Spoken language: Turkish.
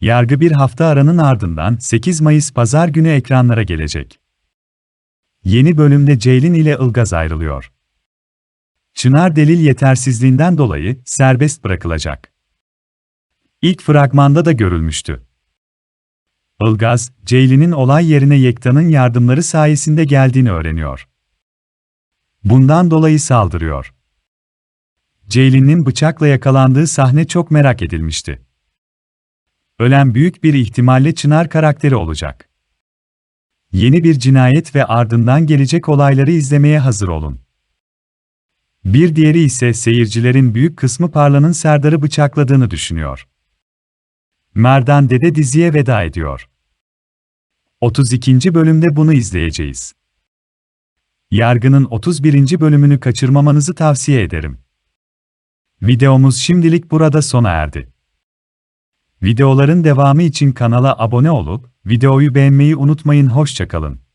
Yargı bir hafta aranın ardından 8 Mayıs Pazar günü ekranlara gelecek. Yeni bölümde Ceylin ile Ilgaz ayrılıyor. Çınar delil yetersizliğinden dolayı serbest bırakılacak. İlk fragmanda da görülmüştü. Ilgaz, Ceylin'in olay yerine Yekta'nın yardımları sayesinde geldiğini öğreniyor. Bundan dolayı saldırıyor. Ceylin'in bıçakla yakalandığı sahne çok merak edilmişti. Ölen büyük bir ihtimalle Çınar karakteri olacak. Yeni bir cinayet ve ardından gelecek olayları izlemeye hazır olun. Bir diğeri ise seyircilerin büyük kısmı Parla'nın Serdar'ı bıçakladığını düşünüyor. Merdan Dede diziye veda ediyor. 32. bölümde bunu izleyeceğiz. Yargının 31. bölümünü kaçırmamanızı tavsiye ederim. Videomuz şimdilik burada sona erdi. Videoların devamı için kanala abone olup videoyu beğenmeyi unutmayın. Hoşçakalın.